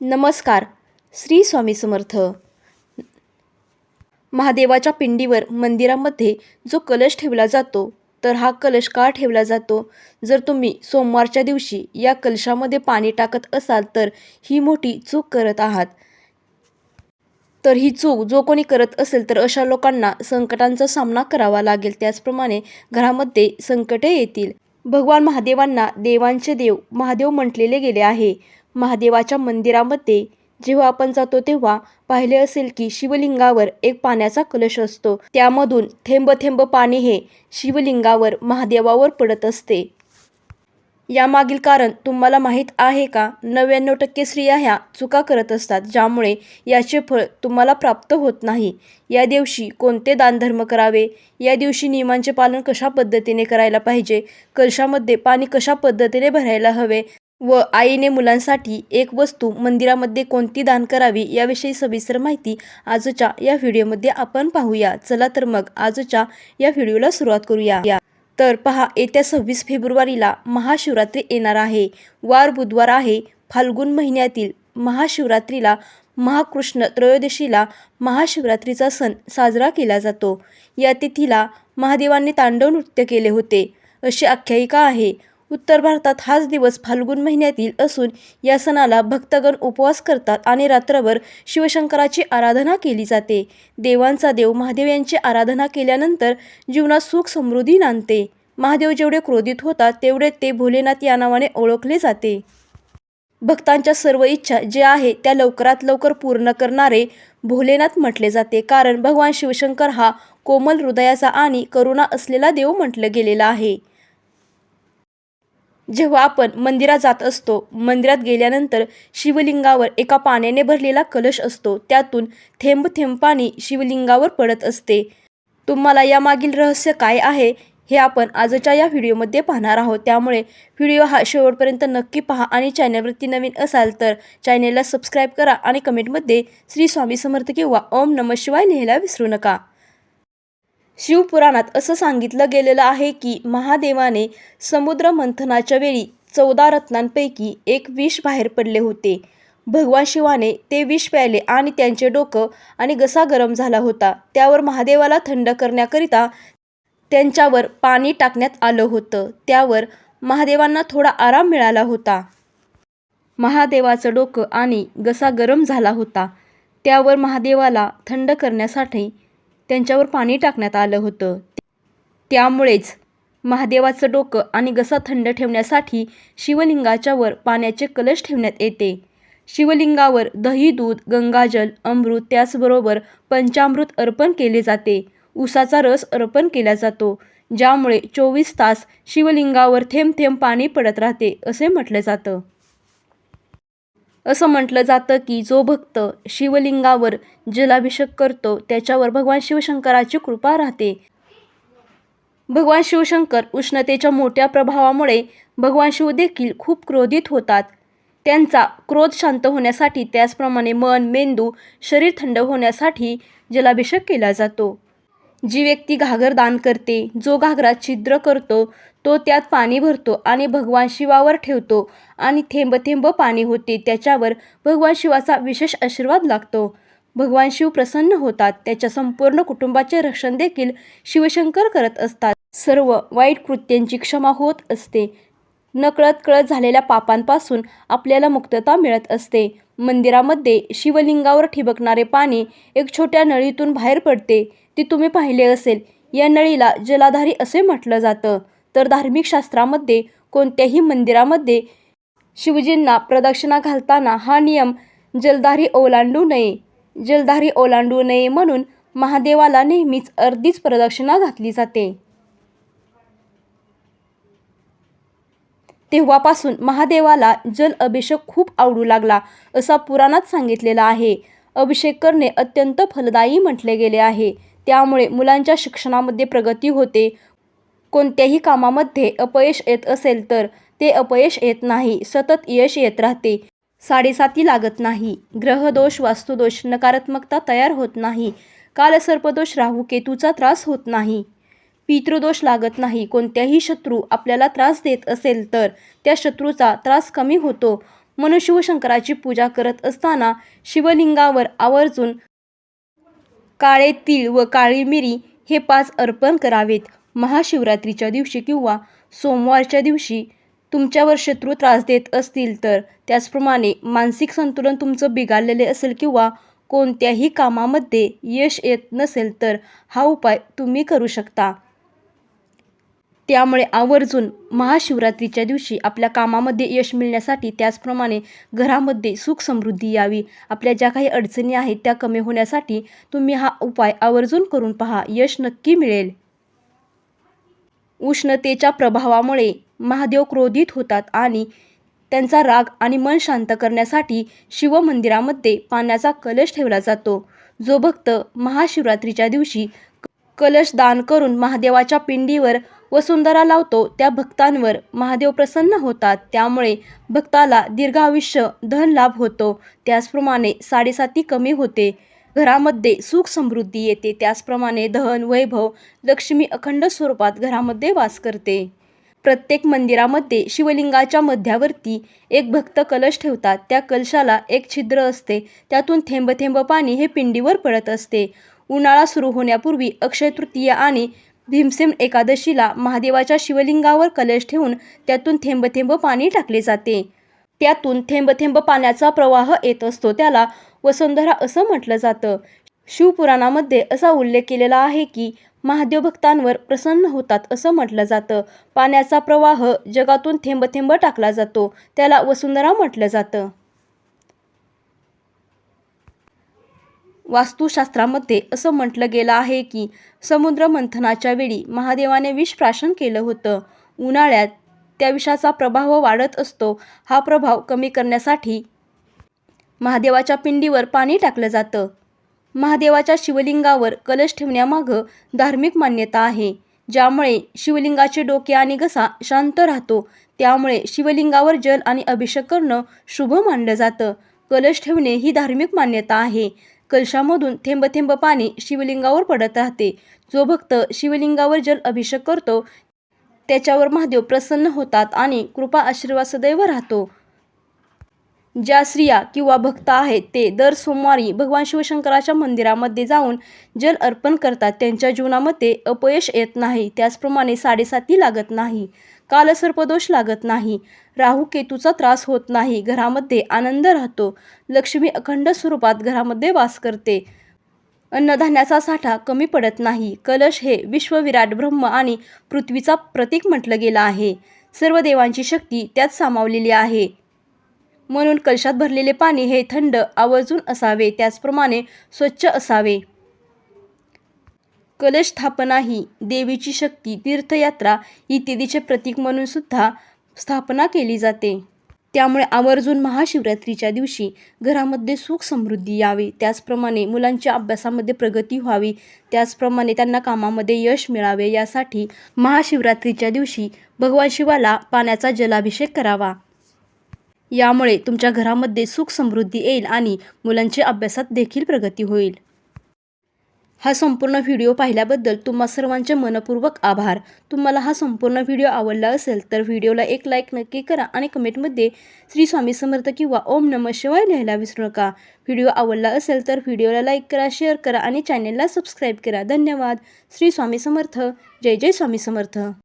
नमस्कार. श्री स्वामी समर्थ. महादेवाच्या पिंडीवर मंदिरामध्ये जो कलश ठेवला जातो तर हा कलश का ठेवला जातो? जर तुम्ही सोमवारच्या दिवशी या कलशामध्ये पाणी टाकत असाल तर ही मोठी चूक करत आहात. तर ही चूक जो कोणी करत असेल तर अशा लोकांना संकटांचा सामना करावा लागेल. त्याचप्रमाणे घरामध्ये संकटे येतील. भगवान महादेवांना देवांचे देव महादेव म्हटलेले गेले आहे. महादेवाच्या मंदिरामध्ये जेव्हा आपण जातो तेव्हा पाहिले असेल की शिवलिंगावर एक पाण्याचा कलश असतो. त्यामधून थेंब थेंब पाणी हे शिवलिंगावर महादेवावर पडत असते. यामागील कारण तुम्हाला माहीत आहे का? नव्याण्णव टक्के स्त्रिया ह्या चुका करत असतात ज्यामुळे याचे फळ तुम्हाला प्राप्त होत नाही. या दिवशी कोणते दानधर्म करावे? या दिवशी नियमांचे पालन कशा पद्धतीने करायला पाहिजे? कलशामध्ये पाणी कशा पद्धतीने भरायला हवे? व आईने मुलांसाठी एक वस्तू मंदिरामध्ये कोणती दान करावी याविषयी सविस्तर माहिती आजच्या या व्हिडिओमध्ये आपण पाहूया. चला तर मग आजच्या या व्हिडिओला सुरुवात करूया. तर पहा येत्या सव्वीस फेब्रुवारीला महाशिवरात्री येणार आहे. वार बुधवार आहे. फाल्गुन महिन्यातील महाशिवरात्रीला महाकृष्ण त्रयोदशीला महाशिवरात्रीचा सण साजरा केला जातो. या तिथीला महादेवांनी तांडव नृत्य केले होते. अशी आख्यायिका आहे. उत्तर भारतात हाच दिवस फाल्गुन महिन्यातील असून या सणाला भक्तगण उपवास करतात आणि रात्रभर शिवशंकराची आराधना केली जाते. देवांचा देव महादेव यांची आराधना केल्यानंतर जीवनात सुख समृद्धी नांदते. महादेव जेवढे क्रोधित होतात तेवढे ते भोलेनाथ या नावाने ओळखले जाते. भक्तांच्या सर्व इच्छा ज्या आहे त्या लवकरात लवकर पूर्ण करणारे भोलेनाथ म्हटले जाते. कारण भगवान शिवशंकर हा कोमल हृदयाचा आणि करुणा असलेला देव म्हटलं गेलेला आहे. जेव्हा आपण मंदिरात जात असतो मंदिरात गेल्यानंतर शिवलिंगावर एका पाण्याने भरलेला कलश असतो त्यातून थेंब थेंब पाणी शिवलिंगावर पडत असते. तुम्हाला यामागील रहस्य काय आहे हे आपण आजच्या या व्हिडिओमध्ये पाहणार आहोत. त्यामुळे व्हिडिओ हा शेवटपर्यंत नक्की पहा आणि चॅनलवरती नवीन असाल तर चॅनेलला सबस्क्राईब करा आणि कमेंटमध्ये श्री स्वामी समर्थ किंवा ओम नम शिवाय लिहायला विसरू नका. शिवपुराणात असं सांगितलं गेलेलं आहे की महादेवाने समुद्र मंथनाच्या वेळी चौदा रत्नांपैकी एक विष बाहेर पडले होते. भगवान शिवाने ते विष प्यायले आणि त्यांचे डोकं आणि घसा गरम झाला होता. त्यावर महादेवाला थंड करण्याकरिता त्यांच्यावर पाणी टाकण्यात आलं होतं. त्यावर महादेवांना थोडा आराम मिळाला होता. महादेवाचं डोकं आणि घसा गरम झाला होता. त्यावर महादेवाला थंड करण्यासाठी त्यांच्यावर पाणी टाकण्यात आलं होतं. त्यामुळेच महादेवाचं डोकं आणि घसा थंड ठेवण्यासाठी शिवलिंगाच्या वर पाण्याचे कलश ठेवण्यात येते. शिवलिंगावर दही दूध गंगाजल अमृत त्याचबरोबर पंचामृत अर्पण केले जाते. उसाचा रस अर्पण केला जातो ज्यामुळे चोवीस तास शिवलिंगावर थेंब थेंब पाणी पडत राहते असे म्हटलं जातं. असं म्हटलं जातं की जो भक्त शिवलिंगावर जलाभिषेक करतो त्याच्यावर भगवान शिवशंकराची कृपा राहते. भगवान शिवशंकर उष्णतेच्या मोठ्या प्रभावामुळे भगवान शिव देखील खूप क्रोधित होतात. त्यांचा क्रोध शांत होण्यासाठी त्याचप्रमाणे मन मेंदू शरीर थंड होण्यासाठी जलाभिषेक केला जातो. जी व्यक्ती घागर दान करते जो घागरा छिद्र करतो तो त्यात पाणी भरतो आणि भगवान शिवावर ठेवतो आणि थेंब थेंब पाणी होते. त्याच्यावर भगवान शिवाचा विशेष आशीर्वाद लागतो. भगवान शिव प्रसन्न होतात. त्याच्या संपूर्ण कुटुंबाचे रक्षण देखील शिवशंकर करत असतात. सर्व वाईट कृत्यांची क्षमा होत असते. नकळत कळत झालेल्या पापांपासून आपल्याला मुक्तता मिळत असते. मंदिरामध्ये शिवलिंगावर ठिबकणारे पाणी एक छोट्या नळीतून बाहेर पडते. ती तुम्ही पाहिले असेल. या नळीला जलाधारी असे म्हटलं जातं. तर धार्मिक शास्त्रामध्ये कोणत्याही मंदिरामध्ये शिवजींना प्रदक्षिणा घालताना हा नियम जलधारी ओलांडू नये. जलधारी ओलांडू नये म्हणून महादेवाला नेहमीच अर्धीच प्रदक्षिणा घातली जाते. तेव्हापासून महादेवाला जल अभिषेक खूप आवडू लागला असा पुराणात सांगितलेला आहे. अभिषेक करणे अत्यंत फलदायी म्हटले गेले आहे. त्यामुळे मुलांच्या शिक्षणामध्ये प्रगती होते. कोणत्याही कामामध्ये अपयश येत असेल तर ते अपयश येत नाही सतत यश येत राहते. साडेसाती लागत नाही. ग्रहदोष वास्तुदोष नकारात्मकता तयार होत नाही. कालसर्पदोष राहू केतूचा त्रास होत नाही. पितृदोष लागत नाही. कोणत्याही शत्रू आपल्याला त्रास देत असेल तर त्या शत्रूचा त्रास कमी होतो. म्हणून शिवशंकराची पूजा करत असताना शिवलिंगावर आवर्जून काळे तीळ व काळी मिरी हे पाच अर्पण करावेत. महाशिवरात्रीच्या दिवशी किंवा सोमवारच्या दिवशी तुमच्यावर शत्रू त्रास देत असतील तर त्याचप्रमाणे मानसिक संतुलन तुमचं बिघडलेले असेल किंवा कोणत्याही कामामध्ये यश येत नसेल तर हा उपाय तुम्ही करू शकता. त्यामुळे आवर्जून महाशिवरात्रीच्या दिवशी आपल्या कामामध्ये यश मिळण्यासाठी त्याचप्रमाणे घरामध्ये सुख समृद्धी यावी. आपल्या ज्या काही अडचणी आहेत त्या कमी होण्यासाठी तुम्ही हा उपाय आवर्जून करून पहा. यश नक्की मिळेल. उष्णतेच्या प्रभावामुळे महादेव क्रोधित होतात आणि त्यांचा राग आणि मन शांत करण्यासाठी शिवमंदिरामध्ये पाण्याचा कलश ठेवला जातो. जो भक्त महाशिवरात्रीच्या दिवशी कलश दान करून महादेवाच्या पिंडीवर वसुंधरा लावतो त्या भक्तांवर महादेव प्रसन्न होतात. त्यामुळे भक्ताला दीर्घ आयुष्य धन लाभ होतो. त्याचप्रमाणे साडेसाती कमी होते. घरामध्ये सुख समृद्धी येते. त्याचप्रमाणे धन वैभव लक्ष्मी अखंड स्वरूपात घरामध्ये वास करते. प्रत्येक मंदिरामध्ये शिवलिंगाच्या मध्यावरती एक भक्त कलश ठेवतात. त्या कलशाला एक छिद्र असते. त्यातून थेंब थेंब पाणी हे पिंडीवर पडत असते. उन्हाळा सुरू होण्यापूर्वी अक्षय तृतीया आणि भीमसेन एकादशीला महादेवाच्या शिवलिंगावर कलश ठेवून त्यातून थेंब थेंब पाणी टाकले जाते. त्यातून थेंब थेंब पाण्याचा प्रवाह येत असतो. त्याला वसुंधरा असं म्हटलं जातं. शिवपुराणामध्ये असा उल्लेख केलेला आहे की महादेव भक्तांवर प्रसन्न होतात असं म्हटलं जातं. पाण्याचा प्रवाह जगातून थेंब थेंब टाकला जातो. त्याला वसुंधरा म्हटलं जातं. वास्तुशास्त्रामध्ये असं म्हटलं गेलं आहे की समुद्र मंथनाच्या वेळी महादेवाने विष प्राशन केलं होतं. उन्हाळ्यात त्या विषाचा प्रभाव वाढत असतो. हा प्रभाव कमी करण्यासाठी महादेवाच्या पिंडीवर पाणी टाकलं जातं. महादेवाच्या शिवलिंगावर कलश ठेवण्यामागं धार्मिक मान्यता आहे. ज्यामुळे शिवलिंगाचे डोके आणि घसा शांत राहतो. त्यामुळे शिवलिंगावर जल आणि अभिषेक करणं शुभ मानलं जातं. कलश ठेवणे ही धार्मिक मान्यता आहे. कलशामधून थेंब थेंब पाणी शिवलिंगावर पडत राहते. जो भक्त शिवलिंगावर जल अभिषेक करतो त्याच्यावर महादेव प्रसन्न होतात आणि कृपा आशीर्वाद सदैव राहतो. ज्या स्त्रिया किंवा भक्त आहेत ते दर सोमवारी भगवान शिवशंकराच्या मंदिरामध्ये जाऊन जल अर्पण करतात. त्यांच्या जीवनामध्ये अपयश येत नाही. त्याचप्रमाणे साडेसाती लागत नाही. कालसर्पदोष लागत नाही. राहू केतूचा त्रास होत नाही. घरामध्ये आनंद राहतो. लक्ष्मी अखंड स्वरूपात घरामध्ये वास करते. अन्नधान्याचा साठा कमी पडत नाही. कलश हे विश्वविराट ब्रह्म आणि पृथ्वीचा प्रतीक म्हटलं गेलं आहे. सर्व देवांची शक्ती त्यात सामावलेली आहे. म्हणून कलशात भरलेले पाणी हे थंड आवर्जून असावे त्याचप्रमाणे स्वच्छ असावे. कलश स्थापना ही देवीची शक्ती तीर्थयात्रा इत्यादीचे प्रतीक म्हणून सुद्धा स्थापना केली जाते. त्यामुळे आवर्जून महाशिवरात्रीच्या दिवशी घरामध्ये सुख समृद्धी यावी. त्याचप्रमाणे मुलांच्या अभ्यासामध्ये प्रगती व्हावी. त्याचप्रमाणे त्यांना कामामध्ये यश मिळावे यासाठी महाशिवरात्रीच्या दिवशी भगवान शिवाला पाण्याचा जलाभिषेक करावा. यामुळे तुमच्या घरामध्ये सुख समृद्धी येईल आणि मुलांचे अभ्यासात देखील प्रगती होईल. हा संपूर्ण व्हिडिओ पाहिल्याबद्दल तुम्हा सर्वांचे मनपूर्वक आभार. तुम्हाला हा संपूर्ण व्हिडिओ आवडला असेल तर व्हिडिओला एक लाईक नक्की करा आणि कमेंटमध्ये श्री स्वामी समर्थ किंवा ओम नमः शिवाय लिहायला विसरू नका. व्हिडिओ आवडला असेल तर व्हिडिओला लाईक करा शेअर करा आणि चॅनेलला सबस्क्राईब करा. धन्यवाद. श्री स्वामी समर्थ. जय जय स्वामी समर्थ.